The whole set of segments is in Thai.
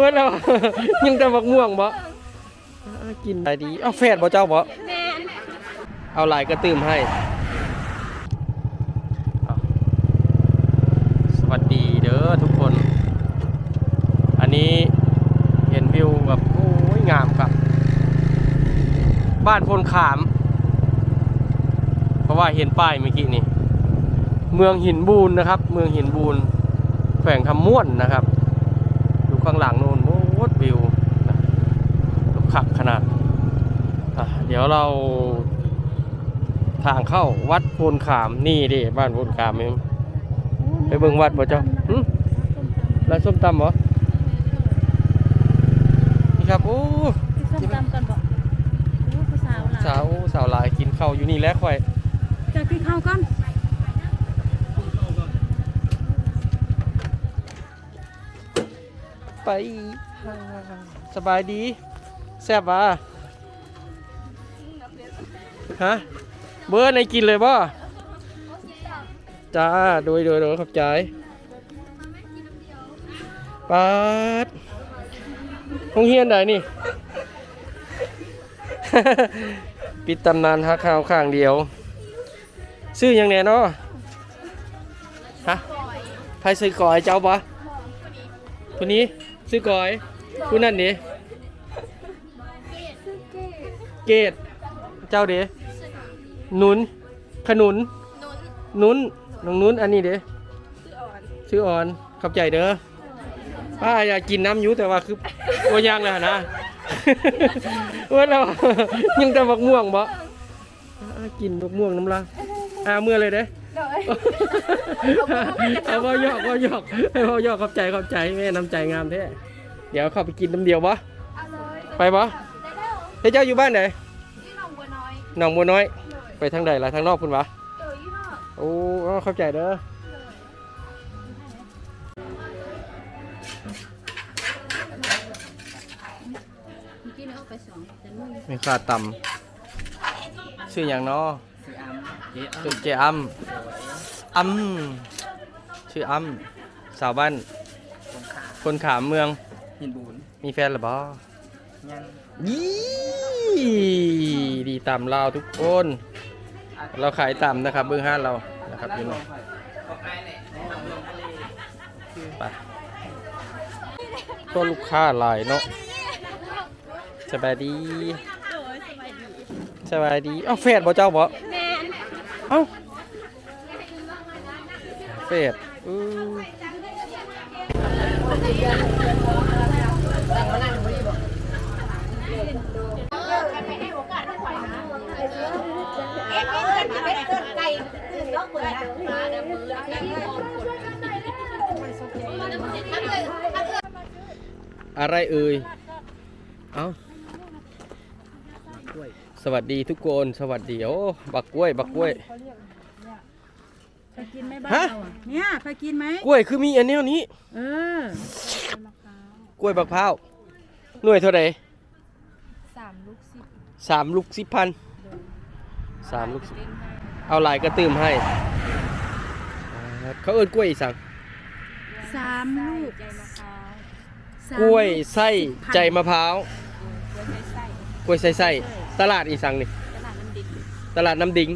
ว่าเรายังแต่บักม่วงบ่อ่ากินได้ดีเอาแฟดบ่เจ้าบ่แมนเอาหลายก็ตื่มให้เอาสวัสดีเด้อทุกคน อันนี้เห็นวิวแบบโอ้ยงามครับ บ้านพลขาม เพราะว่าเห็นป้ายเมื่อกี้นี่ เมืองหินบูนนะครับ เมืองหินบูนแขวงคำม่วนนะครับ ดูข้างหลังโน้นโอ้โหวิวนะ ดูขักขนาดอะเดี๋ยวเราทางเข้าวัดโพนขามนี่ดิบ้านโพนขามเองไปเบิ่งวัดบ่เจ้าหึร้านส้มตำบ่นี่ครับโอ้ส้มตำกันบอกโอ้ผู้สาวหลายสาวสาวหลายกินข้าวอยู่นี่แหล้วค่อยจะกินข้าวกันไปสบายดี แซ่บอะฮะเบอร์ในกินเลยบ่จ้าโดยโดยโดยขอบใจปัดห้องเฮียนไหนนี่ ปิดตำนานฮักข้าวข้างเดียว ซื้อยังแน่เนาะฮะใครซื้อก่อยเจ้าบ่คนนี้ซื้อก่อยผู้นั่นดิ เกต เจ้าเด้หนุน ขนุนนุ้นน้องนุ้นอันนี้เด้ชื่ออ่อนขอบใจเด้อป้าอยากกินน้ำอยุแต่ว่าคือโอ้ยังเลยนะ ว่าเรา ยังแต่บักม่วงบ่อ่ากินบักม่วงน้ำลายอ่าเมื่อเลยเด้เอาบ่หยอกบ่หยอกให้บ่หยอกขอบใจขอบใจแม่น้ำใจงามแท้เดี๋ยวเข้าไปกินน้ำเดียวบ่ ไปบ่ เฮ้ยเจ้าอยู่บ้านไหนหนองบัวน้อยไปทางใดล่ะทางนอกพุ่นวะโอ้อ้อเข้าใจเด้อกินเอาไปสองแต่มึงไม่ขาดต่ำชื่ออย่างเนาะชื่อเจอ้ำอ้ำชื่ออ้ำสาวบ้านคนขามเมืองหินบูนมีแฟนหรือบ่ยัง ยี่ดีต่ำเราทุกคน เราขายต่ำนะครับ เบื้องห้านเรานะครับพี่น้องไปก็ลูกค้าหลายเนาะสบายดีสบายดีเอ้าเฟดบ่เจ้าบ่แมนเอ้าเฟดอือ อะไรเอ่ย เอ้าสวัสดีทุกคน สวัสดี โอ้ บักกล้วย บักกล้วย ไปกินไหมบ้านฮะเราอะเนี่ย ไปกินไหมกล้วยคือมีอันแนวนี้ เออ กล้วยบักพร้าว หน่วยเท่าไหร่สามลูกสิบสามลูกสิบพัน สามลูกสิบเอาหลายก็ตื่มให้อ่าเขาเอิ้นกล้วยอีสังสามลูกสาม กล้วยลูไส้ใจมะพร้าวกล้วยไส้กล้วยไส้ไส้ตลาดอีสังนี่ตลาดน้ำดิบตลาดน้ำดิง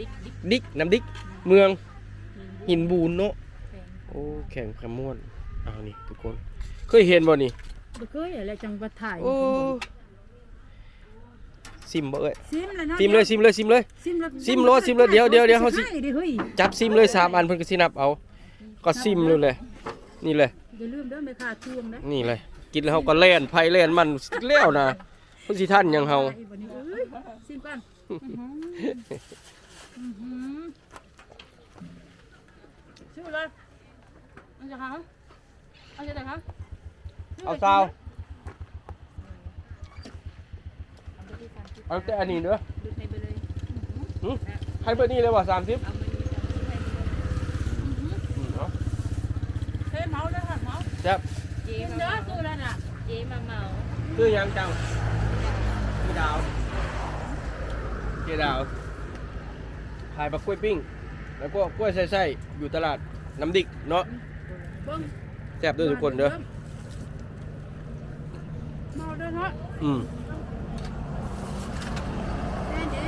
ดิบดิบดิกน้ำดิกเมืองหินหินบูนเนาะแพงโอ้แข่งขมวนเอานี่ทุกคน เคยเห็นบ่นี่บ่เคยอะไรจังหวัดถ่ายโอ้ซิมบ่เอ้ยซิมเลยนะซิมเลยซิมเลยซิมเลยซิมเลยซิมโลดซิมโลดเดี๋ยวเดี๋ยวเดี๋ยวเขาสิให้ดิเฮ้ยจับซิมเลยสามอันเพิ่นก็สินับเอา ก็ซิมเลยเลยนี่เลย อย่าลืมเด้อไม่ขาดช่วงนะนี่เลย กินแล้วเฮาก็เล่นไผเล่นมันแล้วนะเพิ่นสิทันหยังเฮาไอ้บัดนี้เอ้ยซิมก่อนอื้อหืออื้อหือชิมเลยเอาจะหาเอาจะไหนครับเอาซาวเอาแต่อันนี้เด้อดูดในไปเลยหึให้เบิดนี้เลยว่ะ30เอามานี่เอาเนาะเฮ้ยเมาเลยค่ะเมา แซ่บเจ๊มาเมาสู้แล้วน่ะเจ๊มาเมาคือหยังจังพี่ดาวเจดาวขายบักกล้วยปิ้ง แล้วก็กล้วยไส้ๆอยู่ตลาดน้ำดิกเนาะเบิ้งแซ่บเด้วยทุกคนเด้อด้วยเนาะอืมแม่เด้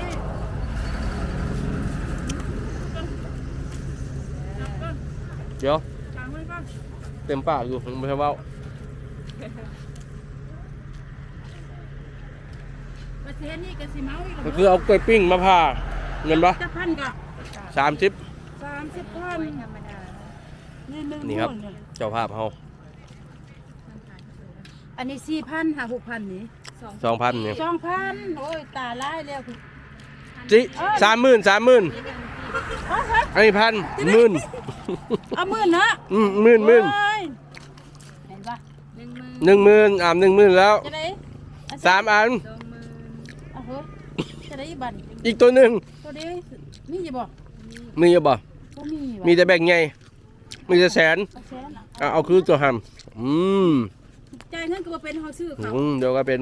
จับก่อนเดี๋ยวจางไว้ก่อน เต็มปากอยู่ผมไม่ใช่เว่าประเทศนี้ก็สิเมาอีกก็คือเอากล้วยปิ้งมาผ่าเงินปะจะพันกะสามสิบ สามสิบพันธรรมดา นี่หนึ่งนี่ครับวเนี่ยเจ้าภาพเฮาอันนี้สี่พันหาหกพันนี่สองพันเนี่ยสองพันโอ้ยตาลายแล้วคุณจิสามหมื่นสามหมื่นเอาเถอะไอ้พันหมื่นเอาหมื่นนะอืมหมื่นหมื่นโอ้ยเห็นปะ หนึ่งหมื่นอ่าหนึ่งหมื่นแล้วจะได้สามอันเอาเฮ้ยจะได้อีบันอีกตัวหนึ่งตัวนี้มีอยู่บ่มีอยู่บ่บ่มีว่ะมีแต่แบ่งไงมีแต่แสนเอาแสนอะอะเอาคือตัวหำอืมจ่ายเงินก็บ่เป็นเฮาซื้อเขาอืมเดี๋ยวก็เป็น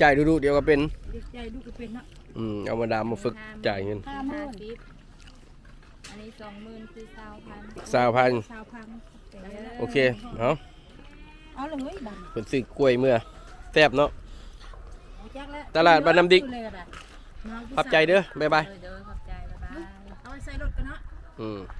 จ่ายดูๆเดี๋ยวก็เป็นเด็กใหญ่ดูก็เป็นเนาะอืมเอามาดามมาฝึกจ่ายเงินห้าหมื่นอันนี้สองหมื่นคือสาวพันสามพันสาวพันโอเคเอา เอาเลยเฮ้ยบันเป็นซื้อกล้วยเมื่อแซ่บเนาะเอาจักแล้วตลาดบ้านน้ำดิกเลยอะน้องผู้ขอบใจเด้อบ๊ายบายเออเด้อขอบใจบ๊ายบาย เอาไปใส่รถกันเนาะ อืมเ